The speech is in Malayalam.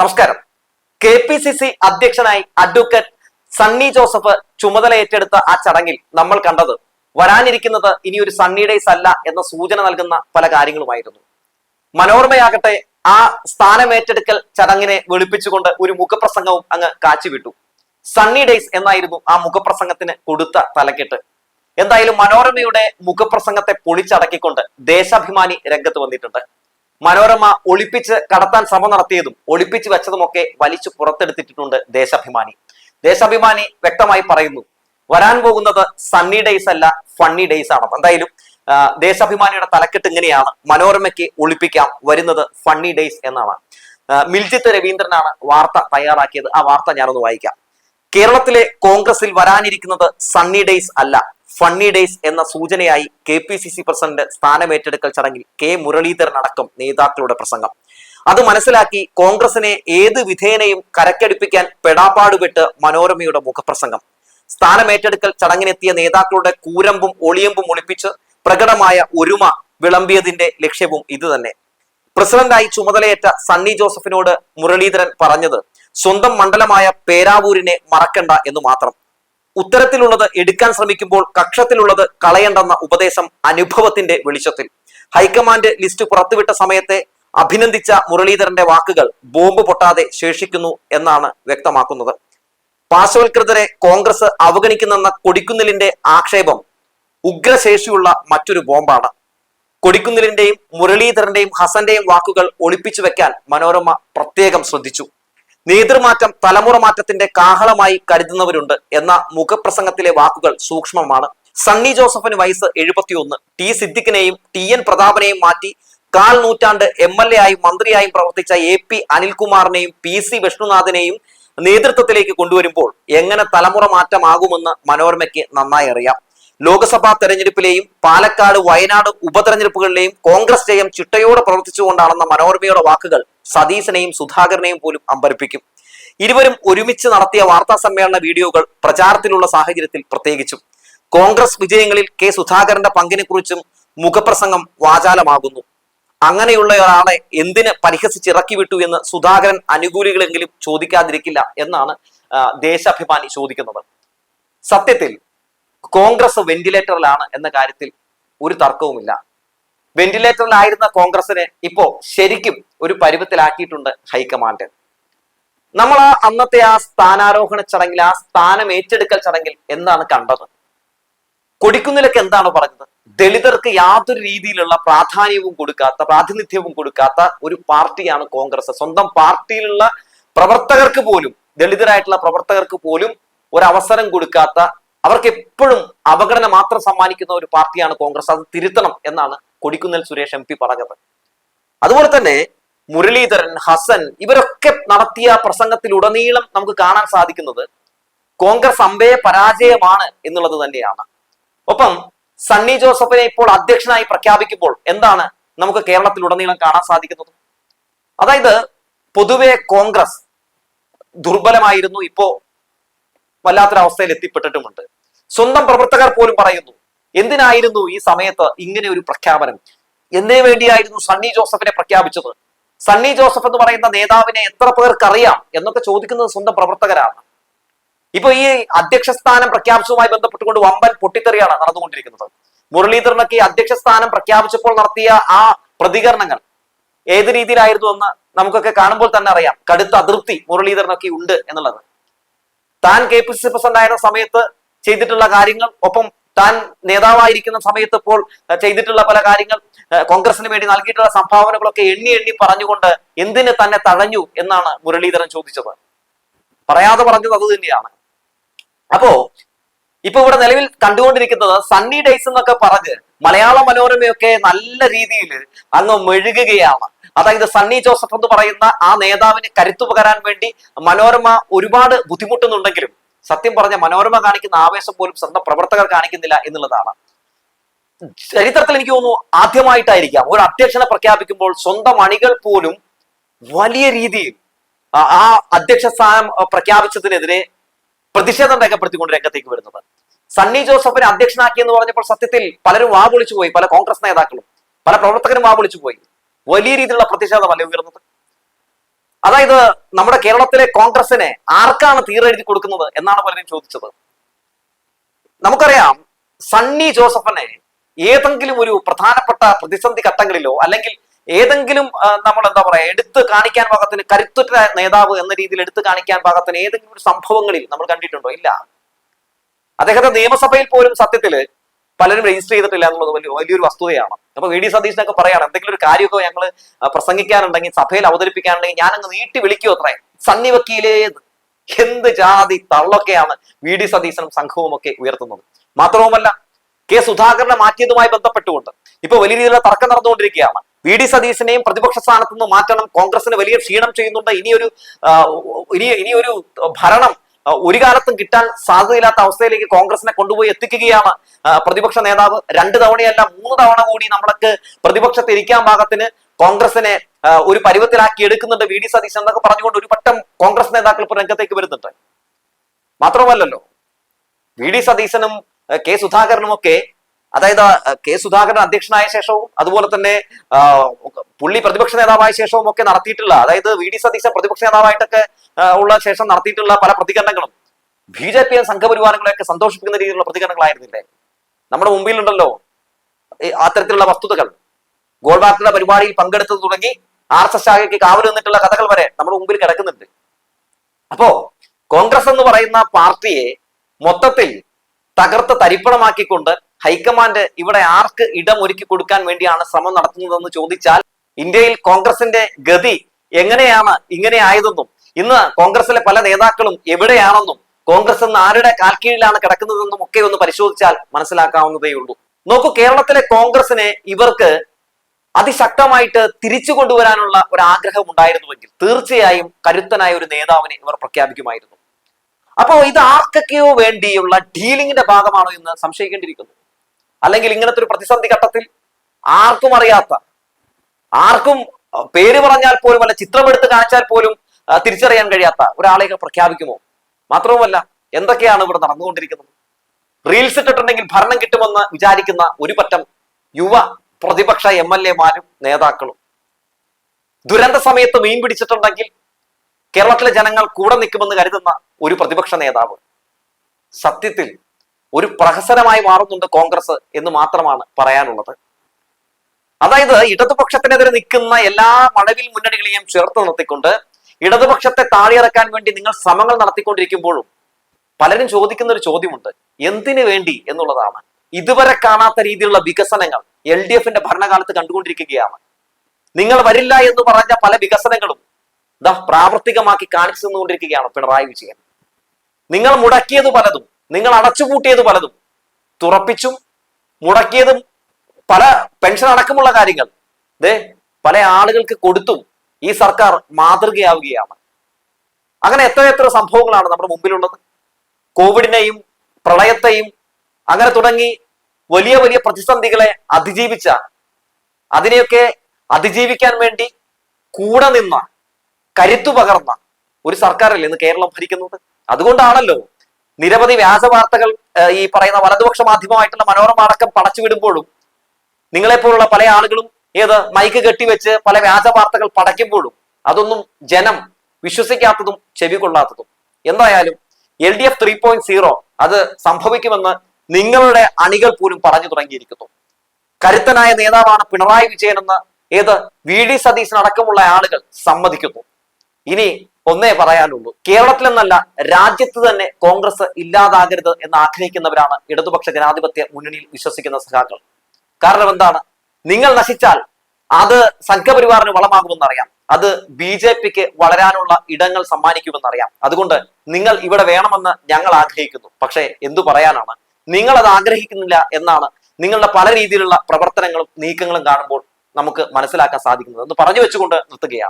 നമസ്കാരം. കെ പി സി സി അധ്യക്ഷനായി അഡ്വക്കേറ്റ് സണ്ണി ജോസഫ് ചുമതല ഏറ്റെടുത്ത ആ ചടങ്ങിൽ നമ്മൾ കണ്ടത് വരാനിരിക്കുന്നത് ഇനി ഒരു സണ്ണി ഡേയ്സ് അല്ല എന്ന സൂചന നൽകുന്ന പല കാര്യങ്ങളുമായിരുന്നു. മനോരമയാകട്ടെ ആ സ്ഥാനമേറ്റെടുക്കൽ ചടങ്ങിനെ വെളുപ്പിച്ചുകൊണ്ട് ഒരു മുഖപ്രസംഗവും അങ്ങ് കാച്ചിവിട്ടു. സണ്ണി ഡേയ്സ് എന്നായിരുന്നു ആ മുഖപ്രസംഗത്തിന് കൊടുത്ത തലക്കെട്ട്. എന്തായാലും മനോരമയുടെ മുഖപ്രസംഗത്തെ പൊളിച്ചടക്കിക്കൊണ്ട് ദേശാഭിമാനി രംഗത്ത് വന്നിട്ടുണ്ട്. മനോരമ ഒളിപ്പിച്ച് കടത്താൻ ശ്രമം നടത്തിയതും ഒളിപ്പിച്ച് വെച്ചതുമൊക്കെ വലിച്ചു പുറത്തെടുത്തിട്ടുണ്ട് ദേശാഭിമാനി. ദേശാഭിമാനി വ്യക്തമായി പറയുന്നു വരാൻ പോകുന്നത് സണ്ണി ഡേയ്സ് അല്ല ഫണ്ണി ഡേയ്സ് ആണ്. എന്തായാലും ദേശാഭിമാനിയുടെ തലക്കെട്ട് ഇങ്ങനെയാണ്. മനോരമയ്ക്ക് ഒളിപ്പിക്കാം വരുന്നത് ഫണ്ണി ഡേയ്സ് എന്നാണ്. മിൽജിത്ത് രവീന്ദ്രനാണ് വാർത്ത തയ്യാറാക്കിയത്. ആ വാർത്ത ഞാനൊന്ന് വായിക്കാം. കേരളത്തിലെ കോൺഗ്രസിൽ വരാനിരിക്കുന്നത് സണ്ണി ഡേയ്സ് അല്ല ഫണ്ണി ഡേയ്സ് എന്ന സൂചനയായി K P C C president സ്ഥാനമേറ്റെടുക്കൽ ചടങ്ങിൽ കെ മുരളീധരൻ അടക്കം നേതാക്കളുടെ പ്രസംഗം. അത് മനസ്സിലാക്കി കോൺഗ്രസിനെ ഏത് വിധേനയും കരക്കടിപ്പിക്കാൻ പെടാപ്പാടുപെട്ട് മനോരമയുടെ മുഖപ്രസംഗം. സ്ഥാനമേറ്റെടുക്കൽ ചടങ്ങിനെത്തിയ നേതാക്കളുടെ കൂരമ്പും ഒളിയമ്പും ഒളിപ്പിച്ച് പ്രകടമായ ഒരുമ വിളമ്പിയതിന്റെ ലക്ഷ്യവും ഇതുതന്നെ. പ്രസിഡന്റായി ചുമതലയേറ്റ സണ്ണി ജോസഫിനോട് മുരളീധരൻ പറഞ്ഞത് സ്വന്തം മണ്ഡലമായ പേരാവൂരിനെ മറക്കണ്ട എന്ന് മാത്രം. ഉത്തരത്തിലുള്ളത് എടുക്കാൻ ശ്രമിക്കുമ്പോൾ കക്ഷത്തിലുള്ളത് കളയണ്ടെന്ന ഉപദേശം അനുഭവത്തിന്റെ വെളിച്ചത്തിൽ. ഹൈക്കമാൻഡ് ലിസ്റ്റ് പുറത്തുവിട്ട സമയത്തെ അഭിനന്ദിച്ച മുരളീധരന്റെ വാക്കുകൾ ബോംബ് പൊട്ടാതെ ശേഷിക്കുന്നു എന്നാണ് വ്യക്തമാക്കുന്നത്. പാർശ്വവൽകൃതരെ കോൺഗ്രസ് അവഗണിക്കുന്നെന്ന കൊടിക്കുന്നിലിന്റെ ആക്ഷേപം ഉഗ്രശേഷിയുള്ള മറ്റൊരു ബോംബാണ്. കൊടിക്കുന്നിലിന്റെയും മുരളീധരന്റെയും ഹസന്റെയും വാക്കുകൾ ഒളിപ്പിച്ചു വെക്കാൻ മനോരമ പ്രത്യേകം ശ്രദ്ധിച്ചു. നേതൃമാറ്റം തലമുറ മാറ്റത്തിന്റെ കാഹളമായി കരുതുന്നവരുണ്ട് എന്ന മുഖപ്രസംഗത്തിലെ വാക്കുകൾ സൂക്ഷ്മമാണ്. സണ്ണി ജോസഫിന് വയസ്സ് എഴുപത്തിയൊന്ന്. ടി സിദ്ദിഖിനെയും ടി എൻ പ്രതാപനെയും മാറ്റി കാൽ നൂറ്റാണ്ട് എം എൽ എ ആയും മന്ത്രിയായും പ്രവർത്തിച്ച എ പി അനിൽകുമാറിനെയും പി സി വിഷ്ണുനാഥിനെയും നേതൃത്വത്തിലേക്ക് കൊണ്ടുവരുമ്പോൾ എങ്ങനെ തലമുറ മാറ്റമാകുമെന്ന് മനോരമയ്ക്ക് നന്നായി അറിയാം. ലോക്സഭാ തെരഞ്ഞെടുപ്പിലെയും പാലക്കാട് വയനാട് ഉപതെരഞ്ഞെടുപ്പുകളിലെയും കോൺഗ്രസ് ജയം ചിട്ടയോടെ പ്രവർത്തിച്ചുകൊണ്ടാണെന്ന മനോരമയുടെ വാക്കുകൾ സതീശനെയും സുധാകരനെയും പോലും അമ്പരപ്പിക്കും. ഇരുവരും ഒരുമിച്ച് നടത്തിയ വാർത്താ സമ്മേളന വീഡിയോകൾ പ്രചാരത്തിലുള്ള സാഹചര്യത്തിൽ പ്രത്യേകിച്ചും. കോൺഗ്രസ് വിജയങ്ങളിൽ കെ സുധാകരന്റെ പങ്കിനെ കുറിച്ചും മുഖപ്രസംഗം വാചാലമാകുന്നു. അങ്ങനെയുള്ള ഒരാളെ എന്തിന് പരിഹസിച്ചിറക്കി വിട്ടു എന്ന് സുധാകരൻ അനുകൂലികളെങ്കിലും ചോദിക്കാതിരിക്കില്ല എന്നാണ് ദേശാഭിമാനി ചോദിക്കുന്നത്. സത്യത്തിൽ കോൺഗ്രസ് വെന്റിലേറ്ററിലാണ് എന്ന കാര്യത്തിൽ ഒരു തർക്കവുമില്ല. വെന്റിലേറ്ററിലായിരുന്ന കോൺഗ്രസിനെ ഇപ്പോ ശരിക്കും ഒരു പരുവത്തിലാക്കിയിട്ടുണ്ട് ഹൈക്കമാൻഡ്. നമ്മൾ ആ അന്നത്തെ ആ സ്ഥാനാരോഹണ ചടങ്ങിൽ ആ സ്ഥാനം ഏറ്റെടുക്കൽ ചടങ്ങിൽ എന്താണ് കണ്ടത്? കൊടിക്കുന്നിലൊക്കെ എന്താണ് പറഞ്ഞത്? ദളിതർക്ക് യാതൊരു രീതിയിലുള്ള പ്രാധാന്യവും കൊടുക്കാത്ത പ്രാതിനിധ്യവും കൊടുക്കാത്ത ഒരു പാർട്ടിയാണ് കോൺഗ്രസ്. സ്വന്തം പാർട്ടിയിലുള്ള പ്രവർത്തകർക്ക് പോലും ദളിതരായിട്ടുള്ള പ്രവർത്തകർക്ക് പോലും ഒരവസരം കൊടുക്കാത്ത അവർക്ക് എപ്പോഴും അവഗണന മാത്രം സമ്മാനിക്കുന്ന ഒരു പാർട്ടിയാണ് കോൺഗ്രസ്. അത് തിരുത്തണം എന്നാണ് കൊടിക്കുന്നിൽ സുരേഷ് എം പി പറഞ്ഞത്. അതുപോലെ തന്നെ മുരളീധരൻ ഹസൻ ഇവരൊക്കെ നടത്തിയ പ്രസംഗത്തിലുടനീളം നമുക്ക് കാണാൻ സാധിക്കുന്നത് കോൺഗ്രസ് അമ്പയെ പരാജയമാണ് എന്നുള്ളത് തന്നെയാണ്. ഒപ്പം സണ്ണി ജോസഫിനെ ഇപ്പോൾ അധ്യക്ഷനായി പ്രഖ്യാപിക്കുമ്പോൾ എന്താണ് നമുക്ക് കേരളത്തിലുടനീളം കാണാൻ സാധിക്കുന്നത്? അതായത് പൊതുവെ കോൺഗ്രസ് ദുർബലമായിരുന്നു ഇപ്പോ വല്ലാത്തൊരവസ്ഥയിൽ എത്തിപ്പെട്ടിട്ടുമുണ്ട്. സ്വന്തം പ്രവർത്തകർ പോലും പറയുന്നു എന്തിനായിരുന്നു ഈ സമയത്ത് ഇങ്ങനെ ഒരു പ്രഖ്യാപനം? എന്തിനു വേണ്ടിയായിരുന്നു സണ്ണി ജോസഫിനെ പ്രഖ്യാപിച്ചത്? സണ്ണി ജോസഫ് എന്ന് പറയുന്ന നേതാവിനെ എത്ര പേർക്ക് അറിയാം എന്നൊക്കെ ചോദിക്കുന്നത് സ്വന്തം പ്രവർത്തകരാണ്. ഇപ്പൊ ഈ അധ്യക്ഷ സ്ഥാനം പ്രഖ്യാപിച്ചതുമായി ബന്ധപ്പെട്ടുകൊണ്ട് വമ്പൻ പൊട്ടിത്തെറിയാണ് നടന്നുകൊണ്ടിരിക്കുന്നത്. മുരളീധരനൊക്കെ അധ്യക്ഷ സ്ഥാനം പ്രഖ്യാപിച്ചപ്പോൾ നടത്തിയ ആ പ്രതികരണങ്ങൾ ഏത് രീതിയിലായിരുന്നു എന്ന് നമുക്കൊക്കെ കാണുമ്പോൾ തന്നെ അറിയാം. കടുത്ത അതൃപ്തി മുരളീധരനൊക്കെ ഉണ്ട് എന്നുള്ളത്. താൻ K P C C president ആയിരുന്ന സമയത്ത് ചെയ്തിട്ടുള്ള കാര്യങ്ങൾ ഒപ്പം താൻ നേതാവായിരിക്കുന്ന സമയത്ത് ഇപ്പോൾ ചെയ്തിട്ടുള്ള പല കാര്യങ്ങൾ കോൺഗ്രസിന് വേണ്ടി നൽകിയിട്ടുള്ള സംഭാവനകളൊക്കെ എണ്ണി എണ്ണി പറഞ്ഞുകൊണ്ട് എന്തിന് തന്നെ തഴഞ്ഞു എന്നാണ് മുരളീധരൻ ചോദിച്ചത്. പറയാതെ പറഞ്ഞത് അത് തന്നെയാണ്. അപ്പോ ഇപ്പൊ ഇവിടെ നിലവിൽ കണ്ടുകൊണ്ടിരിക്കുന്നത് സണ്ണി ഡേയ്സ് എന്നൊക്കെ പറഞ്ഞ് മലയാള മനോരമയൊക്കെ നല്ല രീതിയിൽ അങ്ങ് മെഴുകുകയാണ്. അതായത് സണ്ണി ജോസഫ് എന്ന് പറയുന്ന ആ നേതാവിന് കരുത്തു പകരാൻ വേണ്ടി മനോരമ ഒരുപാട് ബുദ്ധിമുട്ടുന്നുണ്ടെങ്കിലും സത്യം പറഞ്ഞ മനോരമ കാണിക്കുന്ന ആവേശം പോലും സ്വന്തം പ്രവർത്തകർ കാണിക്കുന്നില്ല എന്നുള്ളതാണ്. ചരിത്രത്തിൽ എനിക്ക് തോന്നുന്നു ആദ്യമായിട്ടായിരിക്കാം. ഒരു അധ്യക്ഷനെ പ്രഖ്യാപിക്കുമ്പോൾ സ്വന്തം അണികൾ പോലും വലിയ രീതിയിൽ ആ- അധ്യക്ഷ സ്ഥാനം പ്രഖ്യാപിച്ചതിനെതിരെ പ്രതിഷേധം രേഖപ്പെടുത്തിക്കൊണ്ട് രംഗത്തേക്ക് വരുന്നത്. സണ്ണി ജോസഫിനെ അധ്യക്ഷനാക്കി എന്ന് പറഞ്ഞപ്പോൾ സത്യത്തിൽ പലരും വാ പൊളിച്ചു പോയി. പല കോൺഗ്രസ് നേതാക്കളും പല പ്രവർത്തകരും വാ പൊളിച്ചു പോയി. വലിയ രീതിയിലുള്ള പ്രതിഷേധമല്ലേ ഉയർന്നത്? അതായത് നമ്മുടെ കേരളത്തിലെ കോൺഗ്രസിനെ ആർക്കാണ് തീരെഴുതി കൊടുക്കുന്നത് എന്നാണ് പലരും ചോദിച്ചത്. നമുക്കറിയാം സണ്ണി ജോസഫിനെ ഏതെങ്കിലും ഒരു പ്രധാനപ്പെട്ട പ്രതിസന്ധി ഘട്ടങ്ങളിലോ അല്ലെങ്കിൽ ഏതെങ്കിലും നമ്മൾ എന്താ പറയാ എടുത്ത് കാണിക്കാൻ പാകത്തിന് കരുത്തുറ്റ നേതാവ് എന്ന രീതിയിൽ എടുത്ത് കാണിക്കാൻ പാകത്തിന് ഏതെങ്കിലും ഒരു സംഭവങ്ങളിൽ നമ്മൾ കണ്ടിട്ടുണ്ടോ? ഇല്ല. അദ്ദേഹത്തെ നിയമസഭയിൽ പോലും സത്യത്തിൽ പലരും രജിസ്റ്റർ ചെയ്തിട്ടില്ല എന്നുള്ളത് വലിയ വലിയൊരു വസ്തുതയാണ്. അപ്പൊ വി ഡി സതീശനൊക്കെ പറയാണ് എന്തെങ്കിലും ഒരു കാര്യമൊക്കെ ഞങ്ങൾ പ്രസംഗിക്കാനുണ്ടെങ്കിൽ സഭയിൽ അവതരിപ്പിക്കാനുണ്ടെങ്കിൽ ഞാൻ നീട്ടി വിളിക്കൂ അത്രേ. സണ്ണി എന്ത് ജാതി തള്ളൊക്കെയാണ് വി ഡി സതീശനും സംഘവും ഒക്കെ ഉയർത്തുന്നത്. മാത്രവുമല്ല കെ സുധാകരനെ മാറ്റിയതുമായി ബന്ധപ്പെട്ടുകൊണ്ട് ഇപ്പൊ വലിയ രീതിയിലുള്ള തർക്കം നടന്നുകൊണ്ടിരിക്കുകയാണ്. വി ഡി സതീശനെയും പ്രതിപക്ഷ സ്ഥാനത്തു നിന്ന് മാറ്റണം കോൺഗ്രസിന് വലിയ ക്ഷീണം ചെയ്യുന്നുണ്ട് ഇനിയൊരു ഇനി ഇനിയൊരു ഭരണം ഒരു കാലത്തും കിട്ടാൻ സാധ്യതയില്ലാത്ത അവസ്ഥയിലേക്ക് കോൺഗ്രസിനെ കൊണ്ടുപോയി എത്തിക്കുകയാണ് പ്രതിപക്ഷ നേതാവ്. രണ്ട് തവണയല്ല മൂന്ന് തവണ കൂടി നമ്മൾക്ക് പ്രതിപക്ഷത്തെ ഇരിക്കാൻ പാകത്തിന് കോൺഗ്രസിനെ ഒരു പരുവത്തിലാക്കി എടുക്കുന്നുണ്ട് വി ഡി സതീശൻ എന്നൊക്കെ പറഞ്ഞുകൊണ്ട് ഒരു പട്ടം കോൺഗ്രസ് നേതാക്കൾ ഇപ്പോൾ രംഗത്തേക്ക് വരുന്നുണ്ട്. മാത്രമല്ലല്ലോ വി ഡി സതീശനും കെ സുധാകരനും ഒക്കെ അതായത് കെ സുധാകരൻ അധ്യക്ഷനായ ശേഷവും അതുപോലെ തന്നെ പുള്ളി പ്രതിപക്ഷ നേതാവായ ശേഷവും ഒക്കെ നടത്തിയിട്ടുള്ള അതായത് വി ഡി സതീശൻ പ്രതിപക്ഷ നേതാവായിട്ടൊക്കെ ഉള്ള ശേഷം നടത്തിയിട്ടുള്ള പല പ്രതികരണങ്ങളും ബി ജെ പി സംഘപരിവാരങ്ങളെയൊക്കെ സന്തോഷിപ്പിക്കുന്ന രീതിയിലുള്ള പ്രതികരണങ്ങളായിരുന്നില്ലേ? നമ്മുടെ മുമ്പിലുണ്ടല്ലോ അത്തരത്തിലുള്ള വസ്തുതകൾ. ഗോൾബാക്കിന്റെ പരിപാടിയിൽ പങ്കെടുത്തത് തുടങ്ങി ആർ എസ് എസ് ശാഖയ്ക്ക് കാവൽ നിന്നിട്ടുള്ള കഥകൾ വരെ നമ്മുടെ മുമ്പിൽ കിടക്കുന്നുണ്ട്. അപ്പോ കോൺഗ്രസ് എന്ന് പറയുന്ന പാർട്ടിയെ മൊത്തത്തിൽ തകർത്ത് തരിപ്പണമാക്കിക്കൊണ്ട് ഹൈക്കമാൻഡ് ഇവിടെ ആർക്ക് ഇടം ഒരുക്കി കൊടുക്കാൻ വേണ്ടിയാണ് ശ്രമം നടത്തുന്നതെന്ന് ചോദിച്ചാൽ ഇന്ത്യയിൽ കോൺഗ്രസിന്റെ ഗതി എങ്ങനെയാണ് ഇങ്ങനെ ആയതെന്നും ഇന്ന് കോൺഗ്രസിലെ പല നേതാക്കളും എവിടെയാണെന്നും കോൺഗ്രസ് ഇന്ന് ആരുടെ കാൽക്കീഴിലാണ് കിടക്കുന്നതെന്നും ഒക്കെ ഒന്ന് പരിശോധിച്ചാൽ മനസ്സിലാക്കാവുന്നതേ ഉള്ളൂ. നോക്കൂ കേരളത്തിലെ കോൺഗ്രസിനെ ഇവർക്ക് അതിശക്തമായിട്ട് തിരിച്ചു കൊണ്ടുവരാനുള്ള ഒരു ആഗ്രഹം ഉണ്ടായിരുന്നുവെങ്കിൽ തീർച്ചയായും കരുത്തനായ ഒരു നേതാവിനെ ഇവർ പ്രഖ്യാപിക്കുമായിരുന്നു. അപ്പോ ഇത് ആർക്കൊക്കെയോ വേണ്ടിയുള്ള ഡീലിംഗിന്റെ ഭാഗമാണോ എന്ന് സംശയിക്കേണ്ടിയിരിക്കുന്നു. അല്ലെങ്കിൽ ഇങ്ങനത്തെ ഒരു പ്രതിസന്ധി ഘട്ടത്തിൽ ആർക്കും അറിയാത്ത ആർക്കും പേര് പറഞ്ഞാൽ പോലും അല്ല ചിത്രമെടുത്ത് കാണിച്ചാൽ പോലും തിരിച്ചറിയാൻ കഴിയാത്ത ഒരാളെയൊക്കെ പ്രഖ്യാപിക്കുമോ? മാത്രവുമല്ല എന്തൊക്കെയാണ് ഇവിടെ നടന്നുകൊണ്ടിരിക്കുന്നത്? റീൽസ് ഇട്ടിട്ടുണ്ടെങ്കിൽ ഭരണം കിട്ടുമെന്ന് വിചാരിക്കുന്ന ഒരു പറ്റം യുവ പ്രതിപക്ഷ എം എൽ എമാരും നേതാക്കളും. ദുരന്ത സമയത്ത് മീൻ പിടിച്ചിട്ടുണ്ടെങ്കിൽ കേരളത്തിലെ ജനങ്ങൾ കൂടെ നിൽക്കുമെന്ന് കരുതുന്ന ഒരു പ്രതിപക്ഷ നേതാവ്. സത്യത്തിൽ ഒരു പ്രഹസനമായി മാറുന്നുണ്ട് കോൺഗ്രസ് എന്ന് മാത്രമാണ് പറയാനുള്ളത്. അതായത് ഇടതുപക്ഷത്തിനെതിരെ നിൽക്കുന്ന എല്ലാ മണവിൽ മുന്നണികളെയും ചേർത്ത് നിർത്തിക്കൊണ്ട് ഇടതുപക്ഷത്തെ താഴെയിറക്കാൻ വേണ്ടി നിങ്ങൾ ശ്രമങ്ങൾ നടത്തിക്കൊണ്ടിരിക്കുമ്പോഴും പലരും ചോദിക്കുന്ന ഒരു ചോദ്യമുണ്ട്. എന്തിനു വേണ്ടി എന്നുള്ളതാണ്. ഇതുവരെ കാണാത്ത രീതിയിലുള്ള വികസനങ്ങൾ എൽ ഡി എഫിന്റെ ഭരണകാലത്ത് കണ്ടുകൊണ്ടിരിക്കുകയാണ്. നിങ്ങൾ വരില്ല എന്ന് പറഞ്ഞ പല വികസനങ്ങളും ദാ പ്രാവർത്തികമാക്കി കാണിച്ചു തന്നുകൊണ്ടിരിക്കുകയാണ് പിണറായി വിജയൻ. നിങ്ങൾ മുടക്കിയത് പലതും. നിങ്ങൾ അടച്ചുപൂട്ടിയത് പലതും. തുറപ്പിച്ചും മുടക്കിയതും പല പെൻഷൻ അടക്കമുള്ള കാര്യങ്ങൾ. ദേ പല ആളുകൾക്ക് കൊടുത്തും ഈ സർക്കാർ മാതൃകയാവുകയാണ്. അങ്ങനെ എത്ര എത്ര സംഭവങ്ങളാണ് നമ്മുടെ മുമ്പിലുള്ളത്. കോവിഡിനെയും പ്രളയത്തെയും അങ്ങനെ തുടങ്ങി വലിയ വലിയ പ്രതിസന്ധികളെ അതിജീവിച്ച അതിനെയൊക്കെ അതിജീവിക്കാൻ വേണ്ടി കൂടെ നിന്ന കരുത്തു പകർന്ന ഒരു സർക്കാരല്ലേ ഇന്ന് കേരളം ഭരിക്കുന്നത്? അതുകൊണ്ടാണല്ലോ നിരവധി വ്യാജ വാർത്തകൾ ഈ പറയുന്ന വലതുപക്ഷ മാധ്യമമായിട്ടുള്ള മനോരമ അടക്കം പടച്ചുവിടുമ്പോഴും നിങ്ങളെപ്പോലുള്ള പല ആളുകളും ഏത് മൈക്ക് കെട്ടിവെച്ച് പല വ്യാജ വാർത്തകൾ പടയ്ക്കുമ്പോഴും അതൊന്നും ജനം വിശ്വസിക്കാത്തതും ചെവി കൊള്ളാത്തതും. എന്തായാലും L D F three point zero അത് സംഭവിക്കുമെന്ന് നിങ്ങളുടെ അണികൾ പോലും പറഞ്ഞു തുടങ്ങിയിരിക്കുന്നു. കരുത്തനായ നേതാവാണ് പിണറായി വിജയൻ എന്ന് ഏത് വി ഡി സതീശൻ അടക്കമുള്ള ആളുകൾ സമ്മതിക്കുന്നു. ഇനി ഒന്നേ പറയാനുള്ളൂ. കേരളത്തിലെന്നല്ല രാജ്യത്ത് തന്നെ കോൺഗ്രസ് ഇല്ലാതാകരുത് എന്ന് ആഗ്രഹിക്കുന്നവരാണ് ഇടതുപക്ഷ ജനാധിപത്യ മുന്നണിയിൽ വിശ്വസിക്കുന്ന സഖാക്കൾ. കാരണം എന്താണ്? നിങ്ങൾ നശിച്ചാൽ അത് സംഘപരിവാറിന് വളമാകുമെന്നറിയാം. അത് ബി ജെ പിക്ക് വളരാനുള്ള ഇടങ്ങൾ സമ്മാനിക്കുമെന്നറിയാം. അതുകൊണ്ട് നിങ്ങൾ ഇവിടെ വേണമെന്ന് ഞങ്ങൾ ആഗ്രഹിക്കുന്നു. പക്ഷേ എന്തു പറയാനാണ്? നിങ്ങൾ അത് ആഗ്രഹിക്കുന്നില്ല എന്നാണ് നിങ്ങളുടെ പല രീതിയിലുള്ള പ്രവർത്തനങ്ങളും നീക്കങ്ങളും കാണുമ്പോൾ നമുക്ക് മനസ്സിലാക്കാൻ സാധിക്കുന്നത്. എന്ന് പറഞ്ഞു വെച്ചുകൊണ്ട് നിർത്തുകയാണ്.